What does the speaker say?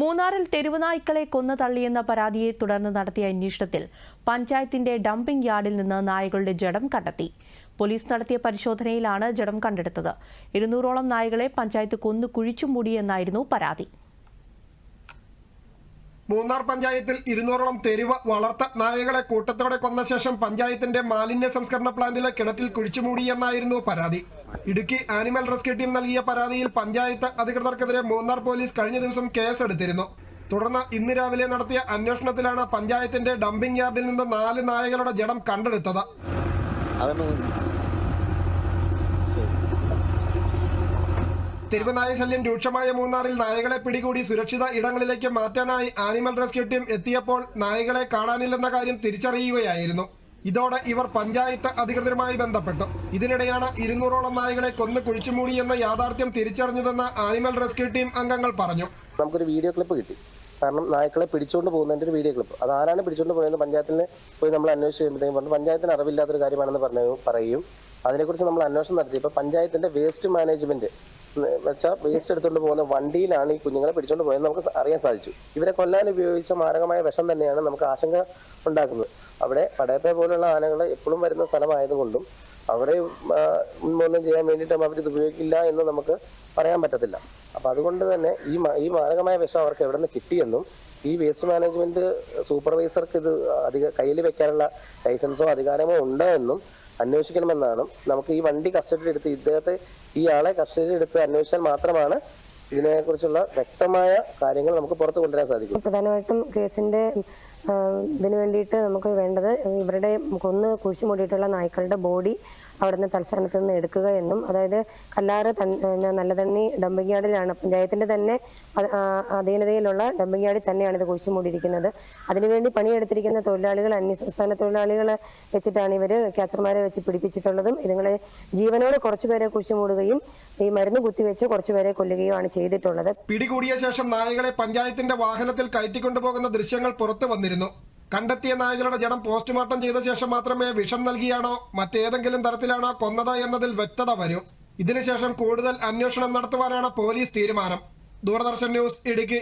മൂന്നാറിൽ തെരുവുനായ്ക്കളെ കൊന്നു തള്ളിയെന്ന പരാതിയെ തുടർന്ന് നടത്തിയ അന്വേഷണത്തിൽ പഞ്ചായത്തിന്റെ ഡംപിംഗ് യാർഡിൽ നിന്ന് നായകളുടെ ജഡം കണ്ടെത്തി. പോലീസ് നടത്തിയ പരിശോധനയിലാണ് ജഡം കണ്ടെടുത്തത്. ഇരുന്നൂറോളം നായകളെ പഞ്ചായത്ത് കൊന്നു കുഴിച്ചു മൂടിയെന്നായിരുന്നു പരാതി. മൂന്നാർ പഞ്ചായത്തിൽ ഇരുന്നൂറോളം തെരുവ് വളർത്ത നായകളെ കൂട്ടത്തോടെ കൊന്ന ശേഷം പഞ്ചായത്തിന്റെ മാലിന്യ സംസ്കരണ പ്ലാന്റിലെ കിണറ്റിൽ കുഴിച്ചുമൂടിയെന്നായിരുന്നു പരാതി. ഇടുക്കി ആനിമൽ റെസ്ക്യൂ ടീം നൽകിയ പരാതിയിൽ പഞ്ചായത്ത് അധികൃതർക്കെതിരെ മൂന്നാർ പോലീസ് കഴിഞ്ഞ ദിവസം കേസെടുത്തിരുന്നു. തുടർന്ന് ഇന്ന് രാവിലെ നടത്തിയ അന്വേഷണത്തിലാണ് പഞ്ചായത്തിന്റെ ഡംപിംഗ് യാർഡിൽ നിന്ന് നാല് നായകളുടെ ജഡം കണ്ടെടുത്തത്. തിരുവനായ ശല്യം രൂക്ഷമായ മൂന്നാറിൽ നായകളെ പിടികൂടി സുരക്ഷിത ഇടങ്ങളിലേക്ക് മാറ്റാനായി ആനിമൽ റെസ്ക്യൂ ടീം എത്തിയപ്പോൾ നായകളെ കാണാനില്ലെന്ന കാര്യം തിരിച്ചറിയുകയായിരുന്നു. ഇതോടെ ഇവർ പഞ്ചായത്ത് അധികൃതരുമായി ബന്ധപ്പെട്ടു. ഇതിനിടെയാണ് ഇരുന്നൂറോളം നായകളെ കൊന്നു കുഴിച്ചുമൂടി എന്ന യാഥാർത്ഥ്യം തിരിച്ചറിഞ്ഞതെന്ന് ആനിമൽ റെസ്ക്യൂ ടീം അംഗങ്ങൾ പറഞ്ഞു. നമുക്കൊരു വീഡിയോ ക്ലിപ്പ് കിട്ടി. കാരണം നായ്ക്കളെ പിടിച്ചുകൊണ്ട് പോകുന്നതിന്റെ ഒരു വീഡിയോ ക്ലിപ്പ്. അത് ആരാണ് പിടിച്ചുകൊണ്ട് പോയത് പഞ്ചായത്തിൽ പോയി നമ്മൾ അന്വേഷിച്ച് കഴിയുമ്പോഴത്തേക്കും പറഞ്ഞു. പഞ്ചായത്തിന് അറിവില്ലാത്തൊരു കാര്യമാണെന്ന് പറഞ്ഞു പറയും അതിനെക്കുറിച്ച് നമ്മൾ അന്വേഷണം നടത്തി. ഇപ്പോൾ പഞ്ചായത്തിന്റെ വേസ്റ്റ് മാനേജ്മെന്റ് വെച്ചാൽ വേസ്റ്റ് എടുത്തുകൊണ്ട് പോകുന്ന വണ്ടിയിലാണ് ഈ കുഞ്ഞുങ്ങളെ പിടിച്ചുകൊണ്ട് പോയത് നമുക്ക് അറിയാൻ സാധിച്ചു. ഇവരെ കൊല്ലാൻ ഉപയോഗിച്ച മാരകമായ വിഷം തന്നെയാണ് നമുക്ക് ആശങ്ക ഉണ്ടാക്കുന്നത്. അവിടെ പടയപ്പ പോലുള്ള ആനകൾ എപ്പോഴും വരുന്ന സ്ഥലമായതുകൊണ്ടും അവരെ ഉന്മൂലനം ചെയ്യാൻ വേണ്ടിയിട്ട് അവരിത് ഉപയോഗിക്കില്ല എന്ന് നമുക്ക് പറയാൻ പറ്റത്തില്ല. അപ്പൊ അതുകൊണ്ട് തന്നെ ഈ ഈ മാരകമായ വിഷം അവർക്ക് എവിടെ നിന്ന് കിട്ടിയെന്നും ഈ വേസ്റ്റ് മാനേജ്മെന്റ് സൂപ്പർവൈസർക്ക് ഇത് അധിക കയ്യിൽ വെക്കാനുള്ള ലൈസൻസോ അധികാരമോ ഉണ്ടോ എന്നും അന്വേഷിക്കണമെന്നാണ്. നമുക്ക് ഈ വണ്ടി കസ്റ്റഡിയിൽ എടുത്ത് ഇദ്ദേഹത്തെ ഈ ആളെ കസ്റ്റഡിയിൽ എടുത്ത് അന്വേഷിച്ചാൽ മാത്രമാണ് ഇതിനെക്കുറിച്ചുള്ള വ്യക്തമായ കാര്യങ്ങൾ നമുക്ക് പുറത്തു കൊണ്ടുവരാൻ സാധിക്കും. പ്രധാനമായിട്ടും കേസിന്റെ ഇതിനു വേണ്ടിയിട്ട് നമുക്ക് വേണ്ടത് ഇവരുടെ കൊന്ന് കുഴിച്ചു മൂടിയിട്ടുള്ള നായ്ക്കളുടെ ബോഡി അവിടുന്ന് തൽസ്ഥാനത്ത് നിന്ന് എടുക്കുക എന്നും അതായത് കല്ലാറ് നല്ല തണ്ണി ഡംപിംഗ് യാർഡിലാണ് പഞ്ചായത്തിന്റെ തന്നെ അധീനതയിലുള്ള ഡംപിംഗ് യാർഡിൽ തന്നെയാണ് ഇത് കുഴിച്ചു മൂടിയിരിക്കുന്നത്. അതിനുവേണ്ടി പണിയെടുത്തിരിക്കുന്ന തൊഴിലാളികൾ അന്യ സംസ്ഥാന തൊഴിലാളികളെ വെച്ചിട്ടാണ് ഇവർ ക്യാച്ചർമാരെ വെച്ച് പിടിപ്പിച്ചിട്ടുള്ളതും. ഇതുങ്ങളെ ജീവനോട് കുറച്ചുപേരെ കുഴിച്ചു മൂടുകയും ഈ മരുന്ന് കുത്തിവെച്ച് കുറച്ചുപേരെ കൊല്ലുകയുമാണ് ചെയ്തിട്ടുള്ളത്. പിടികൂടിയ ശേഷം നായകളെ പഞ്ചായത്തിന്റെ വാഹനത്തിൽ കയറ്റിക്കൊണ്ടുപോകുന്ന ദൃശ്യങ്ങൾ പുറത്തു കണ്ടെത്തിയ നായകളുടെ ജഡം പോസ്റ്റ്മോർട്ടം ചെയ്ത ശേഷം മാത്രമേ വിഷം നൽകിയാണോ മറ്റേതെങ്കിലും തരത്തിലാണോ കൊന്നത് എന്നതിൽ വ്യക്തത വരൂ. ഇതിനുശേഷം കൂടുതൽ അന്വേഷണം നടത്തുവാനാണ് പോലീസ് തീരുമാനം. ദൂരദർശൻ ന്യൂസ് ഇടുക്കി.